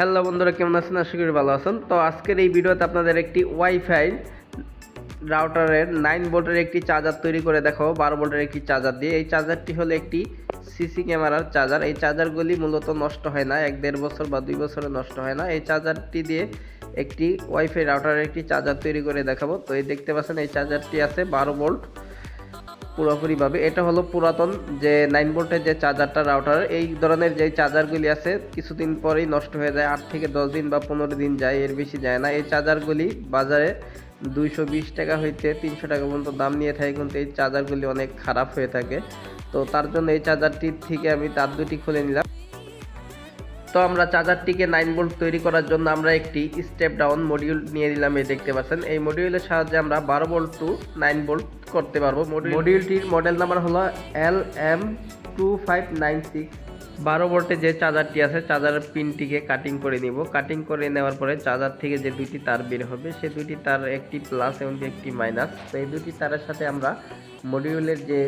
Hello বন্ধুরা, কেমন আছেন? আশা করি ভালো আছেন। তো আজকের এই ভিডিওতে আপনাদের একটি ওয়াইফাই রাউটারের নাইন ভোল্টের একটি চার্জার তৈরি করে দেখাবো, বারো ভোল্টের একটি চার্জার দিয়ে। এই চার্জারটি হলো একটি সিসি ক্যামেরার চার্জার এই চার্জারগুলি মূলত নষ্ট হয় না, এক দেড় বছর বা দুই বছরে নষ্ট হয় না। এই চার্জারটি দিয়ে একটি ওয়াইফাই রাউটারের একটি চার্জার তৈরি করে দেখাবো। তো এই দেখতে পাচ্ছেন, এই চার্জারটি আছে বারো ভোল্ট পুরোপুরিভাবে। এটা হলো পুরাতন যে নাইন ভোল্টের যে চার্জারটা রাউটার এই ধরনের যে চার্জারগুলি আছে, কিছুদিন পরেই নষ্ট হয়ে যায়। আট থেকে দশ দিন বা পনেরো দিন যায়, এর বেশি যায় না। এই চার্জারগুলি বাজারে দুইশো বিশ টাকা হইতে তিনশো টাকা পর্যন্ত দাম নিয়ে থাকে, কিন্তু এই চার্জারগুলি অনেক খারাপ হয়ে থাকে। তো তার জন্য এই চার্জারটির থেকে আমি তার দুটি খুলে নিলাম। তো আমরা চার্জারটিকে নাইন বোল্ট তৈরি করার জন্য আমরা একটি স্টেপ ডাউন মডিউল নিয়ে নিলাম এই দেখতে পাচ্ছেন। এই মডিউলের সাহায্যে আমরা বারো ভোল্ট টু নাইন ভোল্ট করতে পারব। মডিউলটির মডেল নাম্বার হলো L M two five nine six বারো ভোল্টে যে চার্জারটি আছে চার্জারের পিনটিকে কাটিং করে নিব। কাটিং করে নেওয়ার পরে চার্জার থেকে যে দুইটি তার বের হবে, সে দুইটি তার একটি প্লাস এবং একটি মাইনাস তো এই দুটি তারের সাথে আমরা মডিউলের যে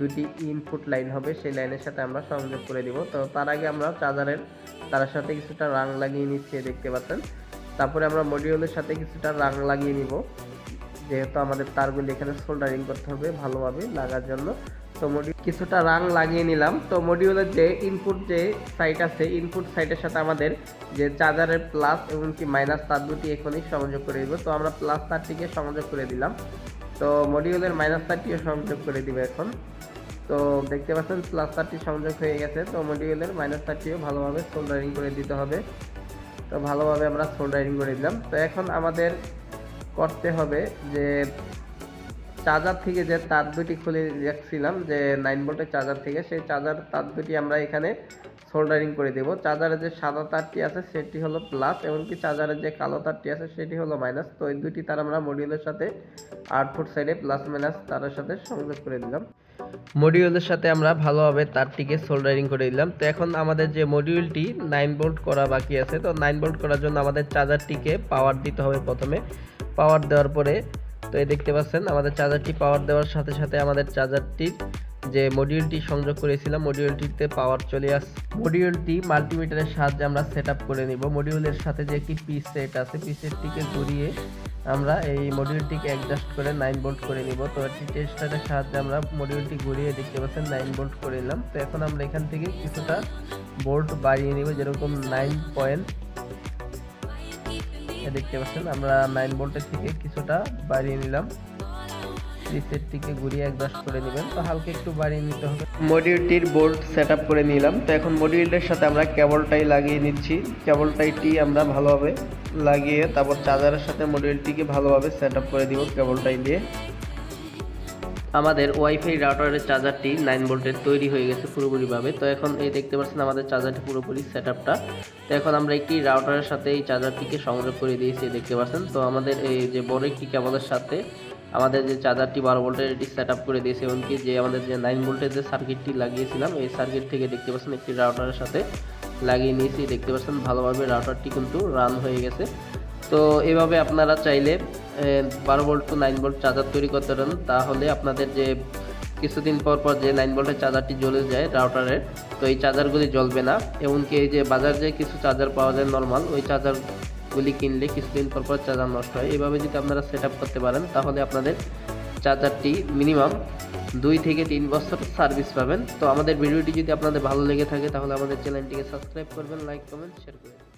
দুটি ইনপুট লাইন হবে, সেই লাইনের সাথে আমরা সংযোগ করে দিব তো তার আগে আমরা চার্জারের তার সাথে কিছুটা রাং লাগিয়ে নিচ্ছি দেখতে পাচ্ছেন। তারপরে আমরা মডিউলের সাথে কিছুটা রাং লাগিয়ে নিব। যেহেতু আমাদের তারগুলি এখানে সোল্ডারিং করতে হবে ভালোভাবে লাগার জন্য। তো মডিউল কিছুটা রাং লাগিয়ে নিলাম। তো মডিউলের যে ইনপুট যে সাইট আছে ইনপুট সাইটের সাথে আমাদের যে চার্জারের প্লাস এবং কি মাইনাস তার দুটি এখনই সংযোগ করে দিব। তো আমরা প্লাস তারটিকে সংযোগ করে দিলাম। তো মডিউলের মাইনাস তারটিও সংযোগ করে দিব এখন। তো দেখতে পাচ্ছেন প্লাস তারটি সংযোগ হয়ে গেছে। তো মডিউলের মাইনাস তারটিও ভালোভাবে সোল্ডারিং করে দিতে হবে। তো ভালোভাবে আমরা সোল্ডারিং করে দিলাম। তো এখন আমাদের করতে হবে যে চার্জার থেকে যে তার দুটি খুলে রাখছিলাম, যে নাইন ভোল্টের চার্জার থেকে, সেই চার্জার তার দুটি আমরা এখানে সোল্ডারিং করে দেব। চার্জারের যে সাদা তারটি আছে, সেটি হলো প্লাস এমনকি চার্জারের যে কালো তারটি আছে, সেটি হলো মাইনাস তো এই দুটি তার আমরা মডিউলের সাথে আউটপুট সাইডে প্লাস মাইনাস তারের সাথে সংযোগ করে দিলাম। মডিউলের সাথে আমরা ভালোভাবে তারটিকে সোল্ডারিং করে দিলাম। তো এখন আমাদের যে মডিউলটি নাইন ভোল্ট করা বাকি আছে, তো নাইন ভোল্ট করার জন্য আমাদের চার্জারটিকে পাওয়ার দিতে হবে প্রথমে। পাওয়ার দেওয়ার পরে তো এই দেখতে পাচ্ছেন, আমাদের চার্জারটি পাওয়ার দেওয়ার সাথে সাথে আমাদের চার্জারটির যে মডিউলটি সংযোগ করেছিলাম মডিউলটিতে পাওয়ার চলে আস মডিউলটি মাল্টিমিটারের সাহায্যে আমরা সেট করে নিব। মডিউলের সাথে যে একটি পিস সেট আছে পিস সেটটিকে ঘুরিয়ে আমরা এই মডিউলটিকে অ্যাডজাস্ট করে নাইন ভোল্ট করে নিব। তো একটি টেস্টারের সাহায্যে আমরা মডিউলটি ঘুরিয়ে দেখতে পাচ্ছেন নাইন ভোল্ট করে নিলাম। তো এখন আমরা এখান থেকে কিছুটা ভোল্ট বাড়িয়ে নিব, যেরকম নাইন পয়েন্ট দেখতে পাচ্ছেন, আমরা নাইন ভোল্টের থেকে কিছুটা বাড়িয়ে নিলাম। রিসেটটিকে ঘুরিয়ে অ্যাডজাস্ট করে নেবেন। তো হালকা একটু বাড়িয়ে নিতে হবে। মডিউলটির বোর্ড সেট করে নিলাম। তো এখন মডিউলটার সাথে আমরা কেবলটাই লাগিয়ে নিচ্ছি। কেবলটাইটি আমরা ভালোভাবে লাগিয়ে তারপর চার্জারের সাথে মডিউলটিকে ভালোভাবে সেট করে দিব কেবলটাই দিয়ে। আমাদের ওয়াইফাই রাউটারের চার্জারটি নাইন ভোল্টের তৈরি হয়ে গেছে পুরোপুরিভাবে। তো এখন এই দেখতে পাচ্ছেন আমাদের চার্জারটি পুরোপুরি সেট আপটা তো এখন আমরা একটি রাউটারের সাথে এই চার্জারটিকে সংযোগ করে দিয়েছি দেখতে পাচ্ছেন। তো আমাদের এই যে বড় একটি কেবলের সাথে আমাদের যে চার্জারটি বারো ভোল্টের এটি সেট আপ করে দিয়েছে, এমনকি যে আমাদের যে নাইন ভোল্টের যে সার্কিটটি লাগিয়েছিলাম, এই সার্কিট থেকে দেখতে পাচ্ছেন একটি রাউটারের সাথে লাগিয়ে নিয়েছি। দেখতে পাচ্ছেন ভালোভাবে রাউটারটি কিন্তু রান হয়ে গেছে। তো এভাবে আপনারা চাইলে বারো volt to nine volt charger তৈরি করতে পারেন। তাহলে আপনাদের যে, কিছুদিন পর পর যে নাইন ভোল্টের চার্জারটি জ্বলে যায় রাউটারের তো এই চার্জারগুলি জ্বলবে না। এমনকি এই যে বাজার যে কিছু চার্জার পাওয়া যায় নর্মাল ওই চার্জারগুলি কিনলে কিছুদিন পর পর চার্জার নষ্ট হয়। এভাবে যদি আপনারা সেট করতে পারেন, তাহলে আপনাদের চার্জারটি মিনিমাম দুই থেকে তিন বছর সার্ভিস পাবেন। তো আমাদের ভিডিওটি যদি আপনাদের ভালো লেগে থাকে, তাহলে আমাদের চ্যানেলটিকে সাবস্ক্রাইব করবেন লাইক কমেন্ট শেয়ার করবেন